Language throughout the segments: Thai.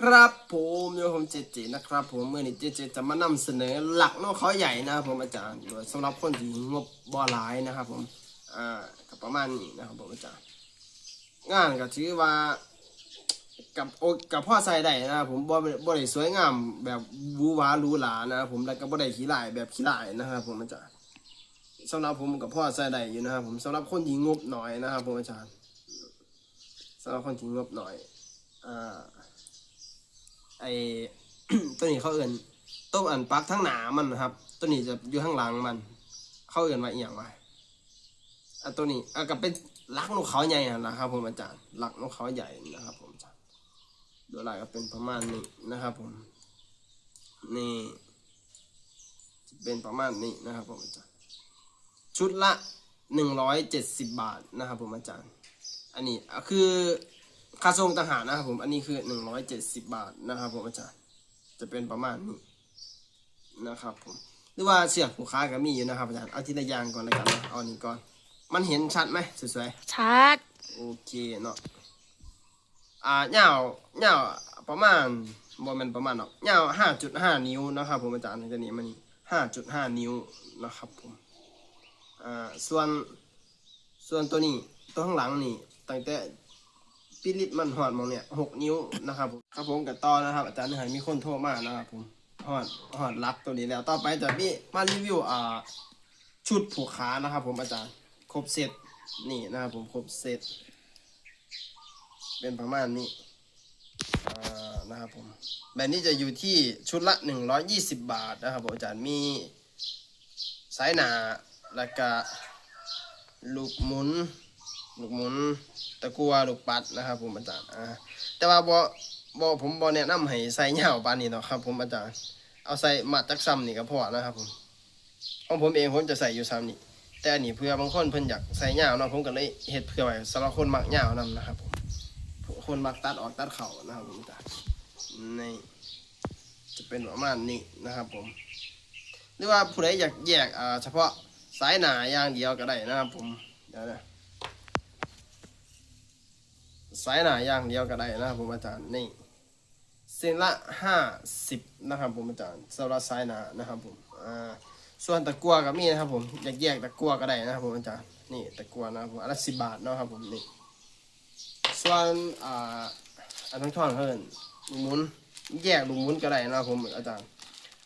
ครับผมโยผมเจเจนะครับ ผมเมื่อนี้เจเจจะมานำเสนอหลักนอกเขาใหญ่นะครับผมอาจารย์โดยสำหรับคนที่งบบ่หลายนะครับผมอ่าก็ประมาณนี้นะครับผมอาจารย์งานก็ถือว่ากับโอกับพ่อใส่ได้นะครับผมบ่บ่ได้สวยงามแบบวูวาหรูหรานะครับผมแล้วก็บ่ได้ขี้ลายแบบขี้ลายนะครับผมอาจารย์สำหรับผมกับพ่อใส่ได้อยู่นะครับผมสำหรับคนที่งบหน้อยนะครับผมอาจารย์สำหรับคนที่งบหน้อยอ่า ไอตัวนี้เขาเอื่นต้มอันปักทั้งหนามันนะครับ ตัวนี้จะอยู่ข้างหลังมัน เขาเอื่นว่าอหย่างไรอะตัวนี้อะก็เป็นลักนกเขาใหญ่นะครับผมอาจารย์ลักนกเขาใหญ่นะครับ ผมอาจารย์โดยหลักก็เป็นประมาณนี้นะครับ ผม นี่เป็นประมาณนี้นะครับผมอาจารย์ ชุดละหนึ่งร้อยเจ็ดสิบบาทนะครับผมอาจารย์ อันนี้คือ ค่าส่งต่างหากนะครับผมอันนี้คือหนึ่งร้อยเจ็ดสิบบาทนะครับผมอาจารย์จะเป็นประมาณนี้นะครับผมหรือว่าเสือกผูกค้าก็มีอยู่นะครับอาจารย์เอาทีละอย่างก่อนเลยกันนะเอาอันนี้ก่อน มันเห็นชัดไหมสวยชัดๆโอเคเนาะอ่าเงาเงาประมาณบอมันประมาณเนาะเงาห้าจุดห้านิ้วนะครับผมอาจารย์จะนี้มันห้าจุดห้านิ้วนะครับผมอ่าส่วนส่วนตัวนี้ตัวข้างหลังนี่ตั้งแต่ ปิลิตมันหอดมองเนี่ยหกนิ้วนะครับผมครับผมกับต่อนะครับ อาจารย์นี่ให้มีคนโทรมานะครับผมหอดหอดรับตัวนี้แล้วต่อไปจะมีมารีวิวอ่าชุดผูกขานะครับ ผมอาจารย์ครบเซตนี่นะครับผมครบเซตเป็นประมาณนี้นะครับผมแบบนี้จะอยู่ที่ชุดละ 120 บาทนะครับผมอาจารย์มีสายหนาแล้วก็ลูกหมุน ลูกหมุนตะกัวลูกปัดนะครับผมอาจารย์อ่าแต่ว่าบ่บ่ผมบ่แนะนำให้ใส่เหย้าปานนี้เนาะครับ ผมอาจารย์ เอาใส่มัดจักซ้ำนี่ก็พอนะครับผมของผมเองผมจะใส่อยู่ซ้ำนี่แต่อันนี้เพื่อบางคนเพิ่นอยากใส่เหย้าเนาะผมก็เลยเฮ็ดเพื่อไว้สำหรับคนมักเหย้านํนะครับผมคนมักตัดออกตัดเข่านะครับผมอาจารย์นี่จะเป็นประมาณนี้นะครับผมหรือว่าผู้ใดอยากแยกเฉพาะสายหนาอย่างเดียวก็ได้นะครับผมเดี๋ยวนะ สายหนาอย่างเดียวก็ได้นะครับผมอาจารย์นี่เส้นละห้าสิบนะครับผมอาจารย์สำหรับสายหนานะครับผมอ่าส่วนตะกัวก็มีนะครับผมอยากแยกตะกัวก็ได้นะครับผมอาจารย์นี่ตะกัวนะครับผมอันละสิบบาทนะครับผมนี่ส่วนอ่าอันทั้งท่อนเพิ่นลูกหมุนแยกลูกหมุนก็ได้นะครับผมอาจารย์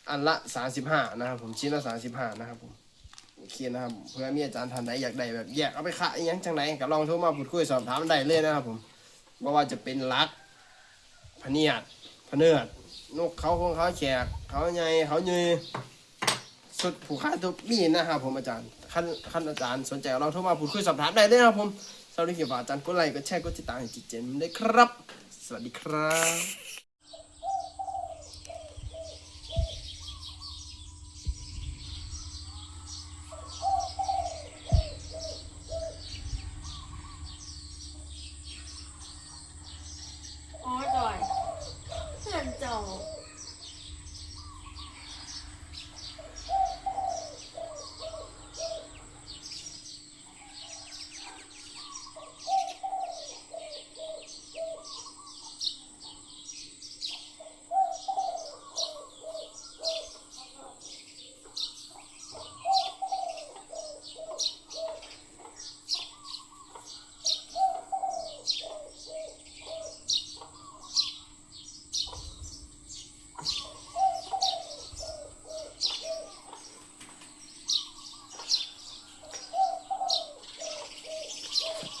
อันละสามสิบห้านะครับผมชิ้นละสามสิบห้านะครับผมโอเคนะครับเพื่อมีอาจารย์ท่านใดอยากได้แบบแยกเอาไปขายอิหยังจังไหนก็ลองโทรมาพูดคุยสอบถามได้เลยนะครับผม ว่าว่าจะเป็นลักพเนียดพเนือดนกเขาของเขาแขก เขาใหญ่เขาเยยสุดผูกขาทุกมีนะครับผมอาจารย์ขั้นขั้นอาจารย์สนใจเราโทรมาพูดคุยสอบถามได้เลยนะครับผมสวัสดีครับอาจารย์กดไลค์กดแชร์กดติดตามให้จิตเจนได้ครับ สวัสดีครับ อ๋อจอยเพื่อนเจ้า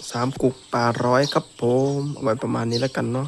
สามกุกปลาร้อยครับผมเอาไว้ประมาณนี้แล้วกันเนาะ